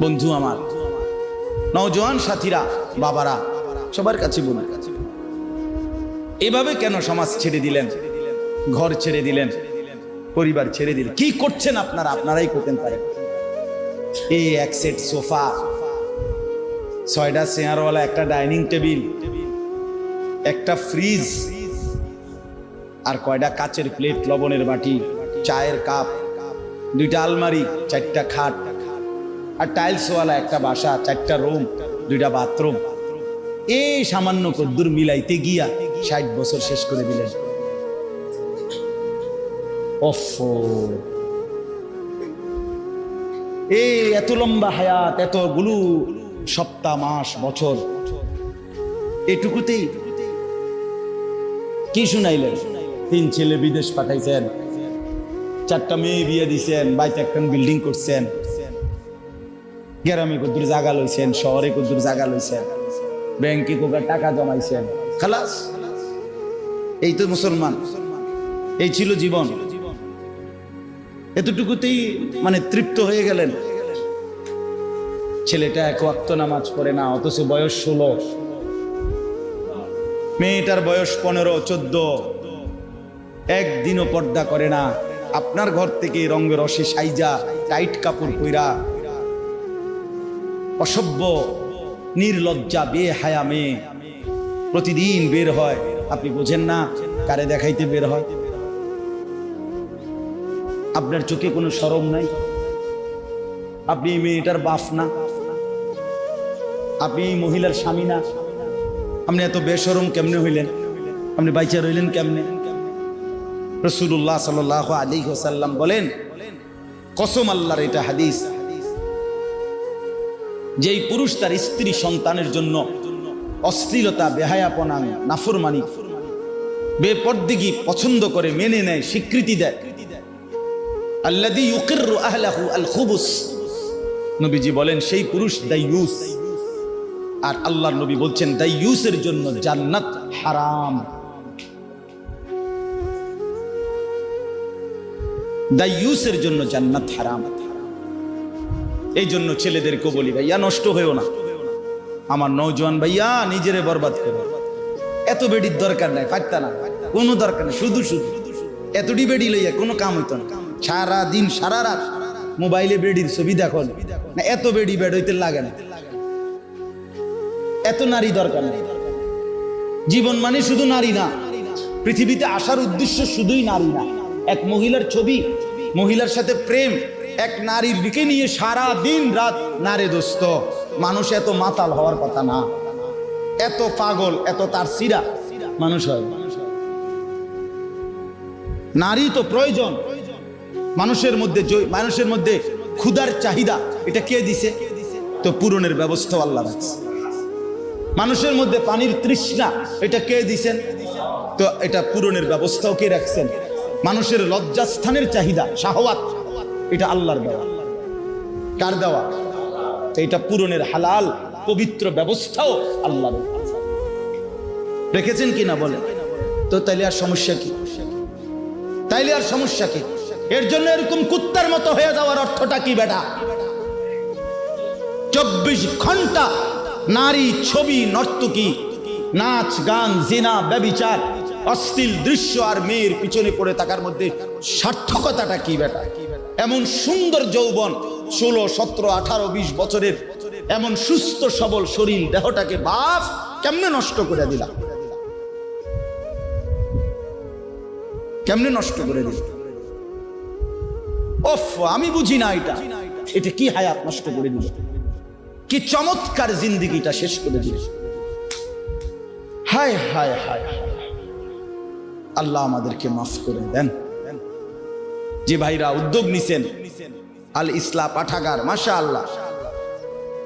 বন্ধু আমার, নওজোয়ান সাথীরা, বাবারা, সবার কাছে বলুন এভাবে কেন সমাজ ছেড়ে দিলেন? ঘর ছেড়ে দিলেন? পরিবার ছেড়ে দিলেন? কি করছেন আপনারা? আপনারাই করতেন তাই। এই এক সেট সোফা, ছয়টা চেয়ারওয়ালা, একটা ডাইনিং টেবিল, একটা ফ্রিজ, আর কয়টা কাচের প্লেট, লবণের বাটি, চায়ের কাপ, দুইটা আলমারি, চারটা খাট আর টাইলসওয়ালা একটা বাসা, চারটা রুম দুইটা বাথরুম এই সামান্য কদ্দুর মিলাইতে গিয়া ষাট বছর শেষ করে দিলেন। ওফো এই এত লম্বা হায়াত এতগুলো সপ্তাহ, মাস, বছর। এটুকুতেই কি শুনাইলেন? তিন ছেলে বিদেশ পাঠাইছেন, চারটা মেয়ে বিয়ে দিছেন, বাইতে একটা বিল্ডিং করছেন। গ্রামে কদ্দুর জাগা লইছেন, শহরে কদ্দুর জাগা লইছেন, ব্যাংকে কোকার টাকা জমাইছেন। খালাস, এই তো মুসলমান, এই ছিল জীবন। এতটুকুতেই মানে তৃপ্ত হয়ে গেলেন। ছেলেটা এক ওয়াক্ত নামাজ পড়ে না, অথচ বয়স ষোলো। মেয়েটার বয়স পনেরো, চোদ্দ। একদিনও পর্দা করে না। আপনার ঘর থেকে রঙের রসে সাইজা, টাইট কাপড় পইরা অসভ্য, নির্লজ্জা বে হায়া মেয়ে প্রতিদিন বের হয়। আপনি বোঝেন না কারে দেখাইতে বের হয়। আপনার চোখে কোনো সরম নাই। আপনি মেয়েটার বাপ না। আপনি মহিলার স্বামী না। আপনি এত বেসরম কেমনে হইলেন? আপনি বাইচা রইলেন কেমনে? রসুল্লাহ সাল আলী হোসাল্লাম বলেন, কসম আল্লাহর এটা হাদিস। যেই পুরুষ তার স্ত্রী সন্তানের জন্য অশ্লীলতা, বেহায়াপনা, নাফরমানি, বেপর্দিগি পছন্দ করে, মেনে নেয়, স্বীকৃতি দেয়। আল্লাদি আল নবীজি বলেন, সেই পুরুষ দাইয়ুস আর আল্লাহর নবী বলছেন দাইয়ুসের জন্য জান্নাত হারাম। দাইয়ুসের জন্য জান্নাত হারাম। এই জন্য ছেলেদেরকে বলি, ভাইয়া, নষ্ট হয়েও না। আমার নৌজওয়ান ভাইয়া, নিজেরে বরবাদ করে। এত বেডির দরকার নাই পারতা না। কোনো দরকার নেই, শুধু শুধু। এতটি বেডি লইয়া কোনো কাম হইতো না। সারা দিন, সারা রাত মোবাইলে বেডির ছবি দেখো না, এত বেডি বেড হইতে লাগে না। এত নারী দরকার নেই। জীবন মানে শুধু নারী না। পৃথিবীতে আসার উদ্দেশ্য শুধুই নারী না। এক মহিলার ছবি, মহিলার সাথে প্রেম এক নারীর দিকে নিয়ে সারা দিন রাত নারে দোস্ত। মানুষ এত মাতাল হওয়ার কথা না। এত পাগল, এত তার সিরা। মানুষ হয়। নারী তো প্রয়োজন। মানুষের মধ্যে মানুষের মধ্যে ক্ষুধার চাহিদা, এটা কে দিছে? তো পূরণের ব্যবস্থা আল্লাহ রাখছে। মানুষের মধ্যে পানির তৃষ্ণা, এটা কে দিছেন? তো এটা পূরণের ব্যবস্থাও কে রাখছেন? মানুষের লজ্জাস্থানের চাহিদা, শাহওয়াত। এটা আল্লাহর দেওয়া। কার দেওয়া? এটা পূরণের হালাল, পবিত্র ব্যবস্থাও আল্লাহর রেখেছেন কি না বলেন? তো তাইলে আর সমস্যা কি? তাইলে আর সমস্যা কি? এর জন্য এরকম কুত্তার মতো হয়ে যাওয়ার অর্থটা কি বেটা? চব্বিশ ঘণ্টা নারী ছবি, নর্তকী, নাচ, গান, জিনা, ব্যবিচার, অশ্লীল দৃশ্য আর মেয়ের পিছনে পড়ে থাকার মধ্যে সার্থকতাটা কি বেটা? এমন সুন্দর যৌবন, ষোলো, সতেরো, আঠারো, বিশ বছরের এমন সুস্থ, সবল শরীর দেহটাকে বাপ কেমনে নষ্ট করে দিলাম কেমনে নষ্ট করে দিল? আমি বুঝি না এটা। এটা কি হায়াত নষ্ট করে দিল? কি চমৎকার জিন্দিগিটা শেষ করে দিল? হায় হায় হায়। আল্লাহ আমাদেরকে মাফ করে দেন। যে ভাইরা উদ্যোগ নিছেন, আল ইসলা পাঠাগার মাশা আল্লাহ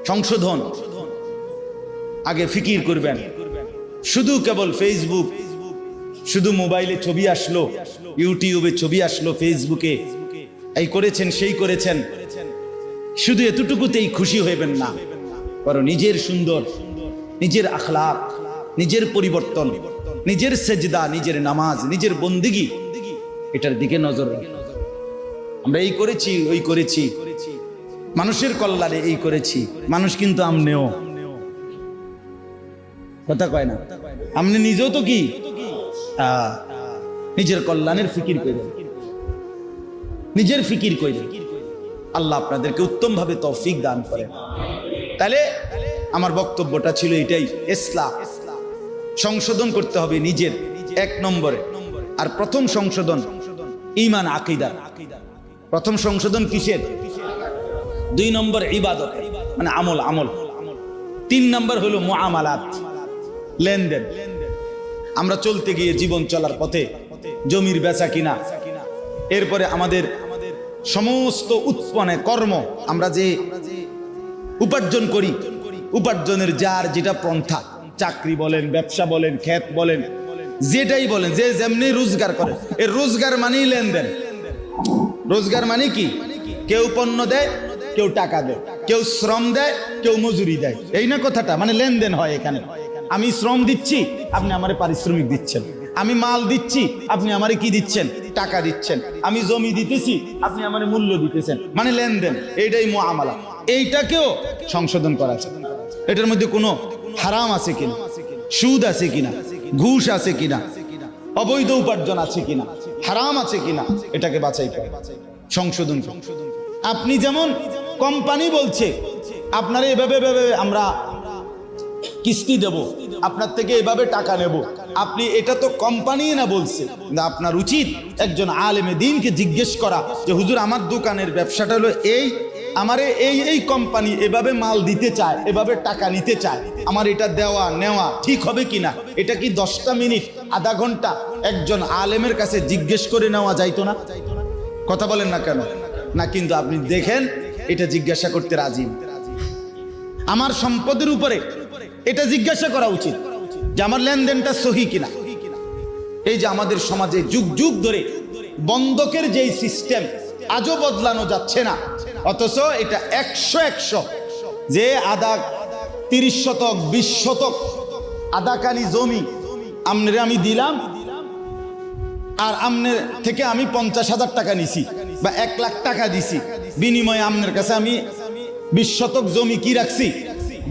সংশোধন। আগে ফিকির করবেন। শুধু কেবল ফেসবুক শুধু মোবাইলে ছবি আসলো, ইউটিউবে ছবি আসলো ফেসবুকে এই করেছেন, সেই করেছেন। শুধু এতটুকুতেই খুশি হইবেন না, বরং নিজের সুন্দর, নিজের আখলাক নিজের পরিবর্তন, নিজের সেজদা, নিজের নামাজ, নিজের বন্দিগি, এটার দিকে নজর। আমরা এই করেছি, ওই করেছি। মানুষের কল্যাণে এই করেছি, মানুষ কিন্তু আমনেও। কথা কয় না? আপনি নিজেও তো কি? নিজের কল্যাণের ফিকির করে নিজের ফিকির করে আল্লাহ আপনাদেরকে উত্তম ভাবে তৌফিক দান করেন। তাহলে আমার বক্তব্যটা ছিল এটাই ইসলাম সংশোধন করতে হবে নিজের, এক নম্বরে। আর প্রথম সংশোধন ইমান আকিদার প্রথম সংশোধন কিসের? দুই নম্বর ইবাদত মানে আমল আমল। তিন নম্বর হলো মুআমালাত, লেনদেন। আমরা চলতে গিয়ে জীবন চলার পথে জমির বেচা কিনা, এরপরে আমাদের সমস্ত উৎপন্ন কর্ম আমরা যে উপার্জন করি, উপার্জনের যার যেটা পন্থা, চাকরি বলেন, ব্যবসা বলেন ক্ষেত বলেন, যেটাই বলেন, যে যেমনি রোজগার করে এর রোজগার মানেই লেনদেন। রোজগার মানে কি? কেউ পণ্য দেয়, কেউ টাকা দেয়। কেউ শ্রম দেয়, কেউ মজুরি দেয়। এই না কথাটা? মানে লেনদেন হয় এখানে। আমি শ্রম দিচ্ছি, আপনি আমার পারিশ্রমিক দিচ্ছেন। আমি মাল দিচ্ছি, আপনি আমার কি দিচ্ছেন? টাকা দিচ্ছেন। আমি জমি দিতেছি, আপনি আমার মূল্য দিতেছেন। মানে লেনদেন, এইটাই মোয়ামালা এইটাকেও সংশোধন করা আছে। এটার মধ্যে কোনো হারাম আছে কিনা? সুদ আছে কিনা? ঘুষ আছে কিনা? অবৈধ উপার্জন আছে কিনা? হারাম আছে কিনা? এটাকে করে। সংশোধন। আপনি যেমন কোম্পানি বলছে, আপনার এভাবে এভাবে আমরা কিস্তি দেব, আপনার থেকে এভাবে টাকা নেব। আপনি এটা তো কোম্পানি না বলছে। আপনার উচিত একজন আলেমে দিনকে জিজ্ঞেস করা যে, হুজুর, আমার দোকানের ব্যবসাটা হলো এই আমারে এই এই কোম্পানি এভাবে মাল দিতে চায়, এভাবে টাকা নিতে চায়, আমার এটা দেওয়া নেওয়া ঠিক হবে কিনা? এটা কি দশটা মিনিট, আধা ঘণ্টা একজন আলেমের কাছে জিজ্ঞেস করে নেওয়া যাইতো না? কথা বলেন না কেন? না, কিন্তু আপনি দেখেন, এটা জিজ্ঞাসা করতে রাজি। না। আমার সম্পদের উপরে এটা জিজ্ঞাসা করা উচিত যে আমার লেনদেনটা সহি কিনা। এই যে আমাদের সমাজে যুগ যুগ ধরে বন্ধকের যেই সিস্টেম আজও বদলানো যাচ্ছে না অথচ এটা একশো একশো। যে আদা তিরিশ শতক, বিশ শতক আদাকানি জমি আমনে আমি দিলাম, আর আমনের থেকে আমি পঞ্চাশ হাজার টাকা নিছি বা এক লাখ টাকা দিছি। বিনিময়ে আমনের কাছে আমি বিশ শতক জমি কি রাখছি?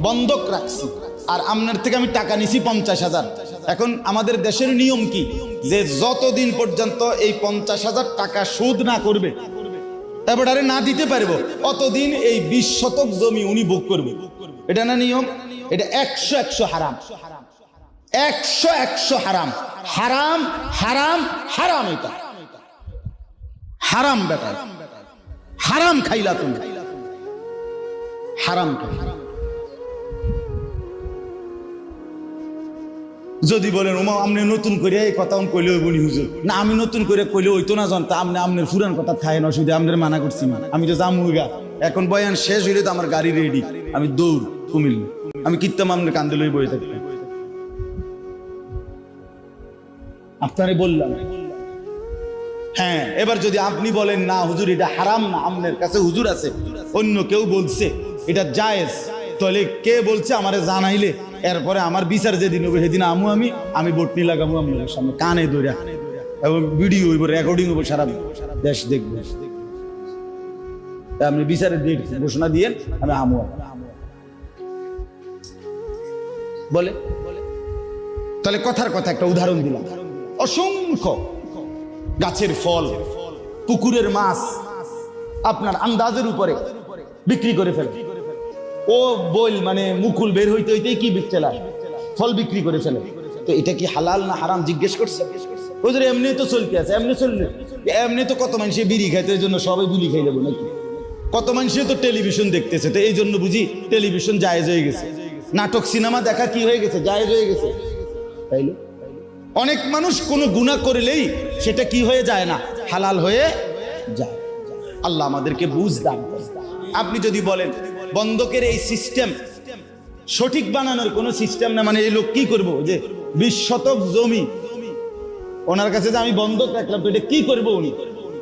বন্ধক রাখছি। আর আমনের থেকে আমি টাকা নিছি পঞ্চাশ হাজার। এখন আমাদের দেশের নিয়ম কি? যে যতদিন পর্যন্ত এই পঞ্চাশ হাজার টাকা সুদ না করবে এবারে না দিতে পারব। অতদিন এই বিশ শতক জমি উনি ভোগ করবে। এটা না নিয়ম? এটা একশো একশো হারাম। একশো একশো হারাম। হারাম হারাম হারাম এটা। হারাম বেটা হারাম খাইলা তুমি। হারাম খাই যদি বলেন ওমা আপনি নতুন করে এই কথা কইলে হইব নি হুজুর। না, আমি নতুন করে কইলে হইতো না জানতা আপনি আপনার ফুরান কথা খায় না অসুবিধা আপনার মানা করছি না আমি তো যাম গা এখন বয়ান শেষ হইলে তো আমার গাড়ি রেডি আমি দৌড় কুমিল আমি কিত্তাম আপনার কান্দে লই বয়ে থাকতাম আপনারে বললাম। হ্যাঁ এবার যদি আপনি বলেন, না, হুজুর, এটা হারাম না আপনার কাছে হুজুর আছে। অন্য কেউ বলছে, এটা জায়েজ। তাহলে কে বলছে আমারে জানাইলে? এরপরে আমার বিচার যেদিন হবে, সেদিন আমু আমি আমি বটনি লাগাবো, আমি সামনে কানে দৌড়া এবং ভিডিও হইব রেকর্ডিং হইব সারা দেশ দেখব। আপনি বিচারের ডেট ঘোষণা দিয়ে আমি আমু বলে? তাহলে কথার কথা, একটা উদাহরণ দিলাম। অসংখ্য গাছের ফল, পুকুরের মাছ আপনার আন্দাজের উপরে বিক্রি করে ফেলে। ও বইল মানে মুকুল বের হইতে হইতে কি লাগে ফল বিক্রি করে ফেলে তো এটা কি হালাল না হারাম জিজ্ঞেস করছে? ওদের এমনি তো চলতে আছে, এমনি চললে। এমনি তো কত মানুষে বিড়ি খাইতে, এই জন্য সবাই বুলি খাই দেবো নাকি? কত মানুষে তো টেলিভিশন দেখতেছে, তো এই জন্য বুঝি টেলিভিশন জায়েজ হয়ে গেছে। নাটক, সিনেমা দেখা কি হয়ে গেছে? জায়েজ হয়ে গেছে। তাইলে? অনেক মানুষ কোনো গুণা করলেই সেটা কি হয়ে যায় না? হালাল হয়ে যায়। আল্লাহ আমাদেরকে বুঝ দান আপনি যদি বলেন বন্ধকের এই সিস্টেম সঠিক বানানোর কোনো সিস্টেম না মানে এই লোক কি করব? যে বিশ শতক জমি। ওনার কাছে যে আমি বন্ধক রাখলাম, তো এটা কি করব উনি?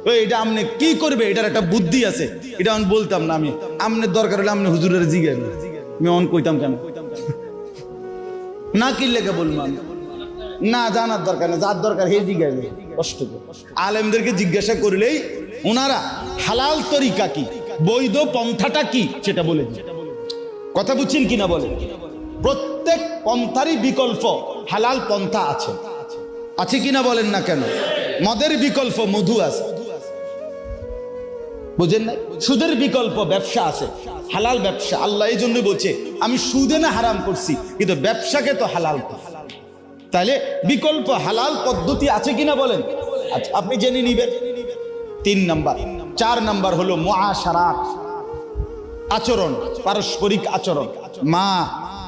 ও, এটা আপনি কি করবে? এটার একটা বুদ্ধি আছে। এটা আমি বলতাম না আমি। আমনের দরকার হলে আপনি হুজুরের জিজ্ঞেস আমি অন কইতাম কেন? না কি লেগে বলব আমি না জানার দরকার নেই, যার দরকার হে জিজ্ঞাসা কষ্ট আলেমদেরকে জিজ্ঞাসা করলেই ওনারা হালাল তরিকা কি? বৈধ পন্থাটা কি? সেটা বলে কথা বুঝছেন কিনা বলে প্রত্যেক পন্থারই বিকল্প, হালাল পন্থা আছে। আছে কিনা বলেন না কেন? মদের বিকল্প মধু আছে। বুঝেন না সুদের বিকল্প ব্যবসা আছে। হালাল ব্যবসা। আল্লাহ এই জন্য বলছে, আমি সুদে না হারাম করছি, কিন্তু ব্যবসাকে তো হালাল তাহলে বিকল্প হালাল পদ্ধতি আছে কিনা বলেন? আচ্ছা আপনি জেনে নিবেন। তিন নম্বর। চার নাম্বার হলো মহাসারাত আচরণ, পারস্পরিক আচরণ। মা,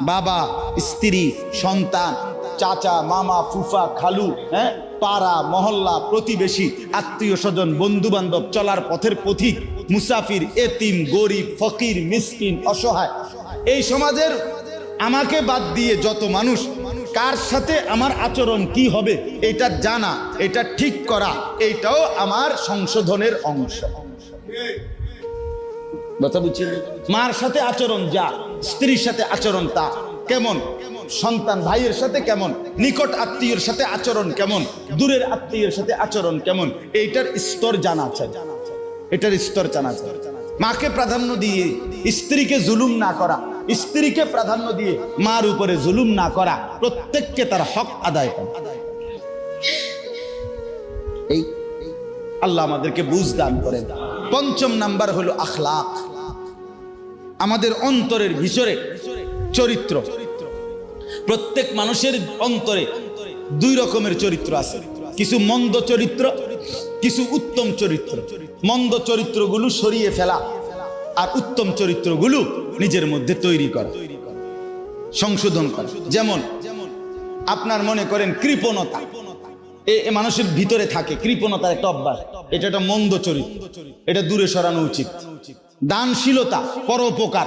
বাবা, স্ত্রী, সন্তান, চাচা, মামা, ফুফা, খালু হ্যাঁ? পাড়া, মহল্লা, প্রতিবেশী, আত্মীয় স্বজন বন্ধু বান্ধব চলার পথের পথিক, মুসাফির, এতিম, গরিব, ফকির, মিসকিন, অসহায়। এই সমাজের আমাকে বাদ দিয়ে যত মানুষ কার সাথে আমার আচরণ কি হবে এটা জানা এটা ঠিক করা এটাও আমার সংশোধনের অংশ। কথা বুঝছেন? মার সাথে আচরণ যা স্ত্রীর সাথে আচরণ তা কেমন? সন্তান ভাইয়ের সাথে কেমন? নিকট আত্মীয়ের সাথে আচরণ কেমন? দূরের আত্মীয়ের সাথে আচরণ কেমন? এইটার স্তর জানা আছে। এটার স্তর জানা আছে। মাকে প্রাধান্য দিয়ে স্ত্রীকে জুলুম না করা স্ত্রীকে প্রাধান্য দিয়ে মার উপরে জুলুম না করা, প্রত্যেককে তার হক আদায় করা। এই আল্লাহ আমাদেরকে বুঝ দান করেন। পঞ্চম নাম্বার হলো আখলাক। আমাদের অন্তরের ভিতরে চরিত্র। প্রত্যেক মানুষের অন্তরে দুই রকমের চরিত্র আছে। কিছু মন্দ চরিত্র, কিছু উত্তম চরিত্র। মন্দ চরিত্রগুলো সরিয়ে ফেলা আর উত্তম চরিত্রগুলো নিজের মধ্যে তৈরি করা। সংশোধন করা। যেমন, আপনার মনে করেন কৃপণতা। এ মানুষের ভিতরে থাকে কৃপণতার একটা অভ্যাস। এটা একটা মন্দ চরিত্র। এটা দূরে সরানো উচিত। দানশীলতা পরোপকার।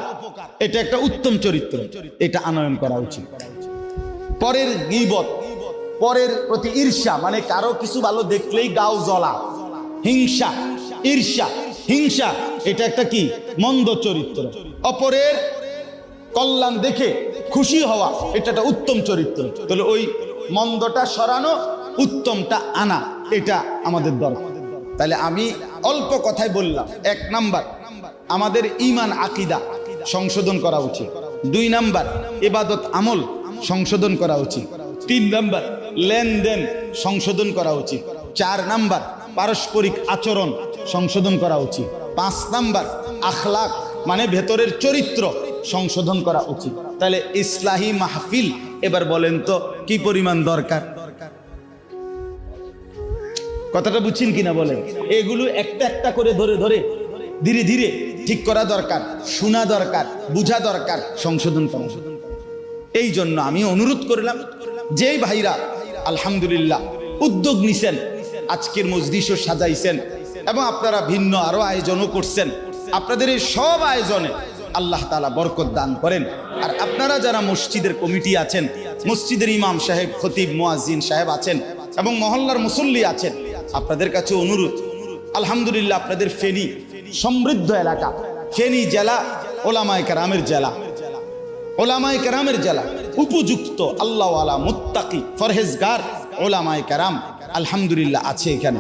এটা একটা উত্তম চরিত্র। এটা আনয়ন করা উচিত। পরের গিবত, পরের প্রতি ঈর্ষা মানে কারও কিছু ভালো দেখলেই গাও জ্বলা। হিংসা, ঈর্ষা, হিংসা। এটা একটা কি? মন্দ চরিত্র। অপরের কল্যাণ দেখে খুশি হওয়া, এটা একটা উত্তম চরিত্র। তাহলে ওই মন্দটা সরানো, উত্তমটা আনা, এটা আমাদের দরকার। তাহলে আমি অল্প কথায় বললাম, এক নাম্বার, আমাদের ইমান আকিদা সংশোধন করা উচিত। দুই নাম্বার, এবাদত আমল সংশোধন করা উচিত। তিন নাম্বার, লেনদেন সংশোধন করা উচিত। চার নাম্বার, পারস্পরিক আচরণ সংশোধন করা উচিত। পাঁচ নাম্বার, আখলাক মানে ভেতরের চরিত্র সংশোধন করা উচিত। তাহলে ইসলাহী মাহফিল, এবার বলেন তো, কি পরিমাণ দরকার? কথাটা বুঝছেন কিনা বলেন? এগুলো একটা একটা করে ধরে ধরে, ধীরে ধীরে ঠিক করা দরকার, শোনা দরকার, বুঝা দরকার, সংশোধন সংশোধন এই জন্য আমি অনুরোধ করলাম, যেই ভাইরা আলহামদুলিল্লাহ উদ্যোগ নিছেন, আজকের মজলিসও সাজাইছেন এবং আপনারা ভিন্ন আরও আয়োজনও করছেন। আপনাদের এই সব আয়োজনে আল্লাহ তালা বরকত দান করেন। আর আপনারা যারা মসজিদের কমিটি আছেন, মসজিদের ইমাম সাহেব, খতিব মোয়াজিন সাহেব আছেন এবং মহল্লার মুসল্লি আছেন, আপনাদের কাছে অনুরোধ, আলহামদুলিল্লাহ আপনাদের ফেনী সমৃদ্ধ এলাকা, ফেনী জেলা, ওলামায় কারামের জেলা, ওলামায় কারামের জেলা, উপযুক্ত আল্লাহওয়ালা মুত্তাকি, ফরহেজগার ওলামায় কারাম, আলহামদুলিল্লাহ আছে এখানে।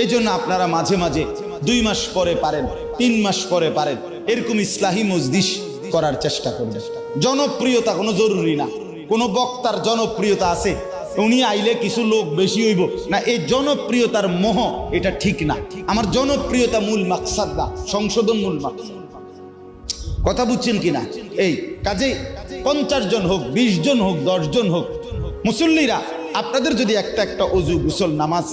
এই জন্য আপনারা মাঝে মাঝে দুই মাস পরে পারেন, তিন মাস পরে পারেন। এরকম ইসলাহী মজদিস করার চেষ্টা করবেন। জনপ্রিয়তা কোনো জরুরি না। কোনো বক্তার জনপ্রিয়তা আছে, উনি আইলে কিছু লোক বেশি হইব। না, এই জনপ্রিয়তার মোহ এটা ঠিক না। আমার জনপ্রিয়তা মূল মাকসাদ না, সংশোধন মূল মাকসাদ। কথা বুঝছেন কিনা? এই, কাজে পঞ্চাশ জন হোক, বিশ জন হোক, দশ জন হোক, মুসল্লিরা, আপনাদের যদি একটা একটা অজু, গুসল, নামাজ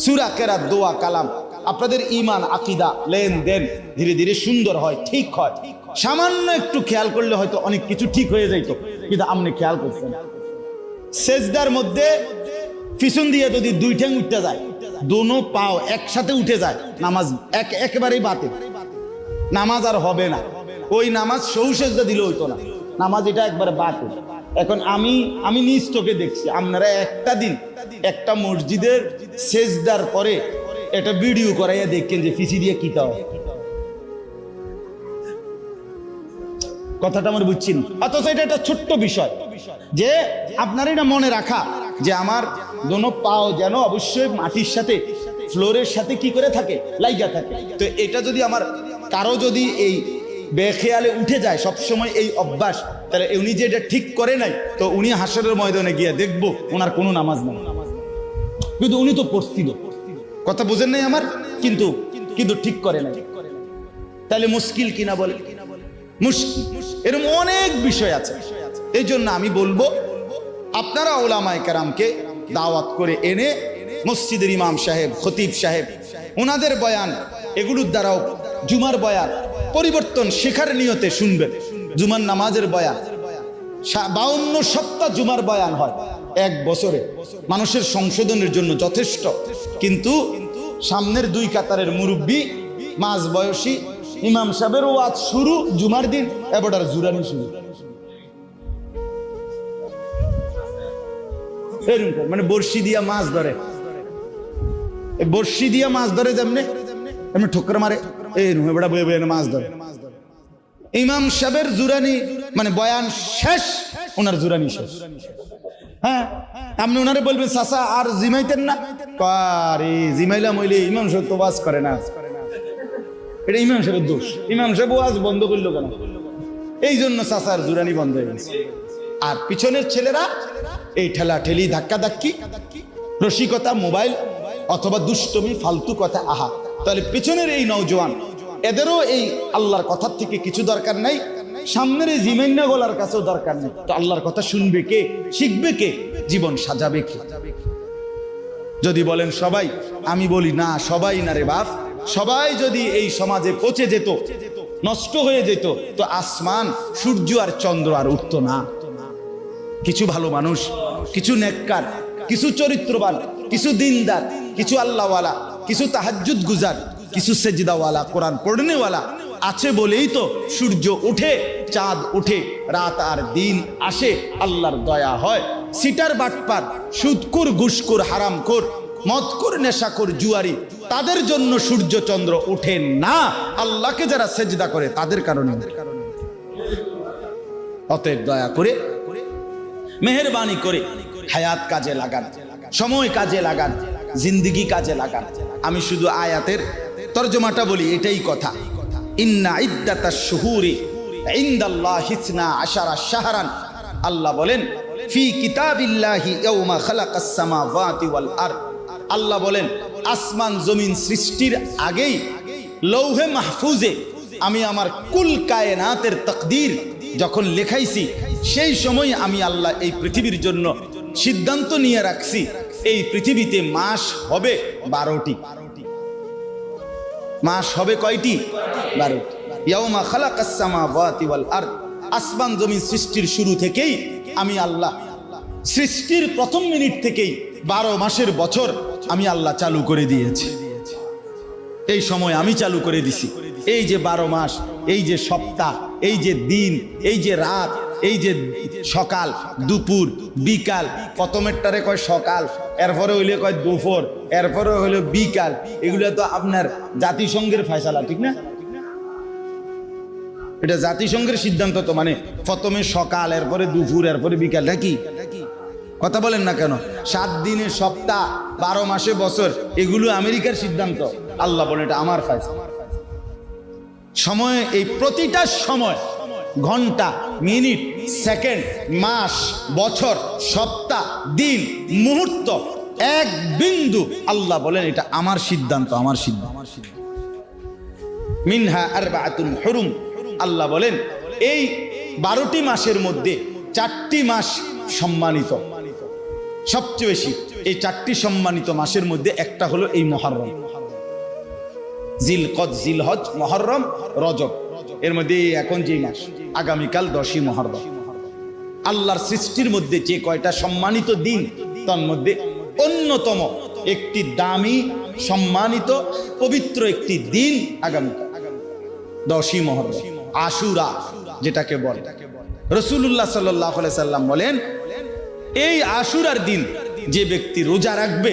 সুরা কেরা দোয়া, কালাম, আপনাদের ইমান আকিদা, লেনদেন ধীরে ধীরে সুন্দর হয়, ঠিক হয়। সামান্য একটু খেয়াল করলে হয়তো অনেক কিছু ঠিক হয়ে যাইত, কিন্তু আপনি খেয়াল করছেন। সেজদার মধ্যে পিছন দিয়ে যদি দুই ঠ্যাং উঠতে যায়, দোনো পাও একসাথে উঠে যায়, নামাজ এক একেবারেই বাতে নামাজ আর হবে না। ওই নামাজ সৌ সেজদা দিলে হইতো না। নামাজ এটা একবারে বাতে এখন আমি আমি নিজ চোখে দেখছি, আপনারা একটা দিন একটা মসজিদের সেজদার পরে একটা ভিডিও করাইয়া দেখছেন যে ফিসি দিয়ে কি তাও কথাটা আমার বুঝছেন? অথচ এটা একটা ছোট্ট বিষয়, যে আপনার এটা মনে রাখা যে আমার দোনো পাও যেন অবশ্যই মাটির সাথে, ফ্লোরের সাথে কি করে থাকে, লাইগা থাকে। তো এটা যদি আমার, কারও যদি এই বেখেয়ালে উঠে যায়, সবসময় এই অভ্যাস। তাহলে উনি যে এটা ঠিক করে নাই, তো উনি হাসরের ময়দানে গিয়ে দেখব ওনার কোনো নামাজ নাই। কিন্তু উনি তো পড়ছিল। কথা বোঝেন নাই আমার? কিন্তু কিন্তু ঠিক করে নাই। তাহলে মুশকিল কিনা বলে? মুশকিল। এরকম অনেক বিষয় আছে। এই জন্য আমি বলব, আপনারা ওলামায় কারামকে দাওয়াত করে এনে মসজিদের ইমাম সাহেব, খতিব সাহেব ওনাদের বয়ান এগুলোর দ্বারাও জুমার বয়ান, পরিবর্তন শেখার নিয়তে শুনবেন। জুমার নামাজের বয়ান বাউন্ন সপ্তাহ জুমার বয়ান হয়। এক বছরে। মানুষের সংশোধনের জন্য যথেষ্ট। কিন্তু সামনের দুই কাতারের মুরব্বী, মাঝ বয়সী, ইমাম সাহেবের ওয়াজ শুরু জুমার দিন, এবার জুরানি শুরু। মানে বর্ষি দিয়া মাছ ধরে। বর্ষি দিয়া মাছ ধরে যেমনে এমনি ঠোকর মারে, এই এবার বয়ে বয়ে মাছ ধরে। ইমাম সাহেবের জুরানি মানে বয়ান শেষ, ওনার জুরানি শেষ। হ্যাঁ আপনি ওনারে বলবেন আর জিমাইতেন না? জিমাইলাম ইমাম সাহেব তো করে না। এটা ইমাম সাহেবের দোষ। ইমাম সাহেব বন্ধ করল কেন? এই জন্য চাচার জুরানি বন্ধ হয়ে গেছে। আর পিছনের ছেলেরা, এই ঠেলা ঠেলি ধাক্কা ধাক্কি রসিকতা মোবাইল অথবা দুষ্টমি, ফালতু কথা, আহা। তাহলে পিছনের এই নৌজওয়ান এদেরও এই আল্লাহর কথার থেকে কিছু দরকার নাই, সামনের এই জিমেন্না গলার কাছেও দরকার নেই। তো আল্লাহর কথা শুনবে কে, শিখবে কে, জীবন সাজাবে কে? যদি বলেন সবাই, আমি বলি না, সবাই না রে বাপ, সবাই যদি এই সমাজে পচে যেত, নষ্ট হয়ে যেত, তো আসমান, সূর্য আর চন্দ্র আর উঠতো না। কিছু ভালো মানুষ, কিছু নেককার, কিছু চরিত্রবান, কিছু দিনদার, কিছু আল্লাহওয়ালা কিছু তাহাজ্জুদ গুজার, কিছু সেজিদাওয়ালা, কোরআন পড়নেওয়ালা আছে বলেই তো সূর্য উঠে, চাঁদ উঠে, রাত আর দিন আসে, আল্লাহর দয়া হয়। সিটার বাটপার সুদকুর ঘুষকুর হারামখোর, মদকুর নেশাকুর জুয়ারি, তাদের জন্য সূর্য চন্দ্র ওঠে না। আল্লাহকে যারা সেজদা করে, তাদের কারণে। অতএব দয়া করে, মেহরবানি করে, হায়াত কাজে লাগান, সময় কাজে লাগান। জিন্দিগি কাজে লাগান। আমি শুধু আয়াতের তর্জমাটা বলি, এটাই কথা। ইন্না ইদ্দাতা শুহুরি, ইন্দাল্লাহ হিসনা আশারা শাহরান। আল্লাহ বলেন, ফি কিতাবিল্লাহি ইয়াউমা খালাকাস সামাওয়াতি ওয়াল আরদ। আল্লাহ বলেন, আসমান জমিন সৃষ্টির আগেই, লৌহে মাহফুজে আমি আমার কুল কায়নাতের তকদির যখন লেখাইছি, সেই সময় আমি আল্লাহ এই পৃথিবীর জন্য সিদ্ধান্ত নিয়ে রাখছি। এই পৃথিবীতে মাস হবে বারোটি। মাস হবে কয়টি? বারোটি। আসমান জমিন সৃষ্টির শুরু থেকেই আমি আল্লাহ। সৃষ্টির প্রথম মিনিট থেকেই বারো মাসের বছর আমি আল্লাহ চালু করে দিয়েছি। এই সময় আমি চালু করে দিছি। এই যে বারো মাস, এই যে সপ্তাহ, এই যে দিন, এই যে রাত এই যে সকাল, দুপুর, বিকাল, প্রথমেরটারে কয় সকাল, এরপরে হইলে কয় দুপুর, এরপরে হইলে বিকাল, এগুলো তো আপনার জাতিসংঘের ফয়সালা, ঠিক না? এটা জাতিসংঘের সিদ্ধান্ত তো মানে প্রথমে সকাল, এরপরে দুপুর, এরপরে বিকালটা কি কথা বলেন না কেন? সাত দিনে সপ্তাহ, বারো মাসে বছর, এগুলো আমেরিকার সিদ্ধান্ত। আল্লাহ বলে এটা আমার ফায়সালা। সময়, এই প্রতিটা সময় ঘণ্টা, মিনিট, সেকেন্ড, মাস, বছর, সপ্তাহ, দিন, মুহূর্ত, এক বিন্দু। আল্লাহ বলেন, এটা আমার সিদ্ধান্ত আমার সিদ্ধান্ত। মিনহা আর হুরুম। আল্লাহ বলেন, এই বারোটি মাসের মধ্যে চারটি মাস সম্মানিত। সবচেয়ে বেশি এই চারটি সম্মানিত মাসের মধ্যে একটা হলো এই মহরম। জিলকদ, জিলহজ, মহরম, রজব। এর মধ্যে এখন যে মাস? আগামীকাল দশই মহরম। আল্লাহর সৃষ্টির মধ্যে যে কয়টা সম্মানিত দিন, তার মধ্যে অন্যতম একটি দামি, সম্মানিত, পবিত্র একটি দিন আগামীকাল। দশই মহরম, আশুরা, যেটাকে বলে। রসুল্লাহ সাল্লাহ সাল্লাম বলেন, এই আশুরার দিন যে ব্যক্তি রোজা রাখবে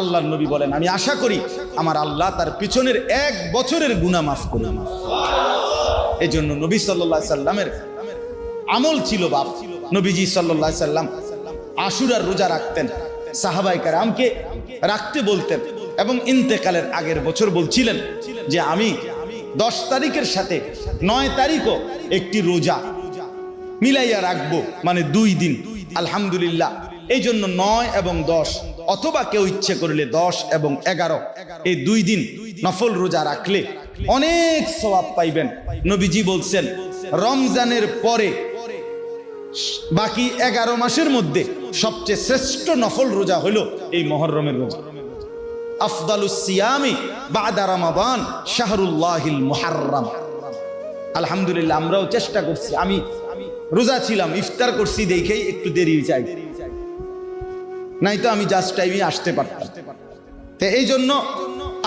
আল্লাহ নবী বলেন, আমি আশা করি আমার আল্লাহ তার পিছনের এক বছরের গুণা মাফ করে এই জন্য নবী সাল্লাহ সাল্লামের আমল ছিল বাপ। নবীজি সাল্লাহ সাল্লাম আশুরার রোজা রাখতেন। সাহাবাই কারামকে রাখতে বলতেন এবং ইন্তেকালের আগের বছর বলছিলেন যে আমি দশ তারিখের সাথে নয় তারিখও একটি রোজা মিলাইয়া রাখব মানে দুই দিন। আলহামদুলিল্লাহ এই জন্য নয় এবং দশ, অথবা কেউ ইচ্ছে করলে দশ এবং এগারো, এই দুই দিন নফল রোজা রাখলে অনেক সবাব পাইবেন। নবীজি বলছেন, রমজানের পরে বাকি এগারো মাসের মধ্যে সবচেয়ে শ্রেষ্ঠ নফল রোজা হলো এই মহরমের রোজা। আফদালুস সিয়ামি বাদা শাহরুল্লাহিল আলহামদুলিল্লাহ, আমরাও চেষ্টা করছি। আমি রোজা ছিলাম, ইফতার করছি, দেখেই একটু দেরি চাই নাই তো আমি জাস্ট টাইমে আসতে পারতাম। তো এই জন্য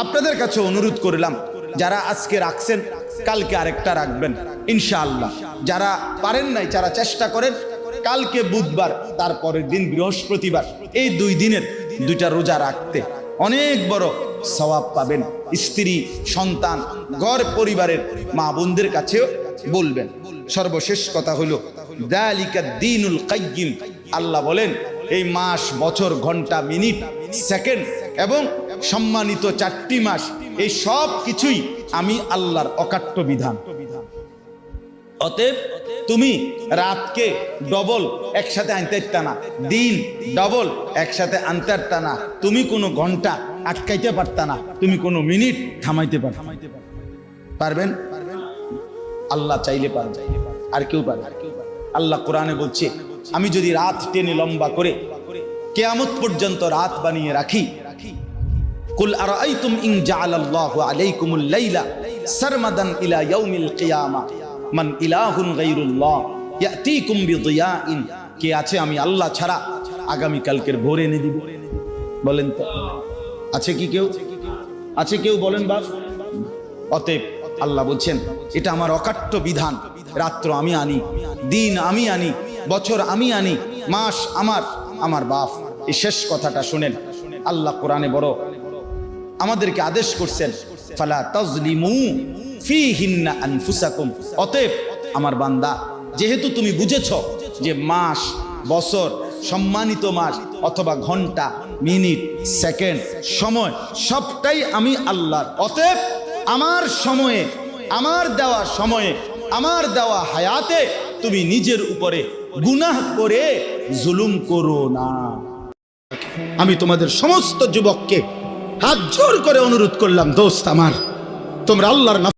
আপনাদের কাছে অনুরোধ করলাম যারা আজকে রাখছেন, কালকে আরেকটা রাখবেন, ইনশাআল্লাহ। যারা পারেন নাই, যারা চেষ্টা করেন, কালকে বুধবার, তারপরের দিন বৃহস্পতিবার, এই দুই দিনের দুইটা রোজা রাখতে অনেক বড় সওয়াব পাবেন। স্ত্রী, সন্তান, ঘর পরিবারের মা বোনদের কাছেও বলবেন। সর্বশেষ কথা হলো, দালিকা দিনুল কাইয়িম আল্লাহ বলেন, এই মাস, বছর, ঘণ্টা, মিনিট, সেকেন্ড এবং সম্মানিত চারটি মাস এই সব কিছুই আমি আল্লাহর অকাট্য বিধান। অতএব তুমি রাতকে ডবল একসাথে আনতে না দিন ডবল একসাথে আনতে না তুমি কোনো ঘণ্টা আটকাইতে পারতা না, তুমি কোনো মিনিট থামাইতে পারতা পারবেন? আল্লাহ চাইলে পারবে, আর কেউ পারবে আল্লাহ কোরআনে বলছে, আমি যদি রাত টেনে লম্বা করে কেয়ামত পর্যন্ত রাত বানিয়ে রাখি কুল আরাইতুম ইন জাআলাল্লাহু আলাইকুমুল লাইলা সারমাদান ইলা ইয়াউমিল কিয়ামা। মান ইলাহুন গায়রুল্লাহ, ইয়াতিকুম বিদিয়াইন। কে আছে আমি আল্লাহ ছাড়া? আগামী কালকের ভোরে এনে দিব। বলেন তো। আছে কি কেউ? আছে কেউ বলেন বাপ? অতএব আল্লাহ বলছেন, এটা আমার অকাট্য বিধান। রাত্র আমি আনি, দিন আমি আনি, বছর আমি আনি, মাস আমার আমার বাপ। এই শেষ কথাটা শুনেন। আল্লাহ কোরআনে বড় আমাদেরকে আদেশ করছেন, ফালা তাজলিমু ফিহিন্না আনফুসাকুম। অতএব আমার বান্দা, যেহেতু তুমি বুঝেছ যে মাস, বছর, সম্মানিত মাস অথবা ঘণ্টা, মিনিট, সেকেন্ড, সময়, সবটাই আমি আল্লাহর। অতএব আমার সময়ে, আমার দেওয়া সময়ে, আমার দেওয়া হায়াতে তুমি নিজের উপরে গুনাহ করে জুলুম করো না। আমি তোমাদের সমস্ত যুবককে হাত জোর করে অনুরোধ করলাম দোস্ত আমার। তোমরা আল্লাহর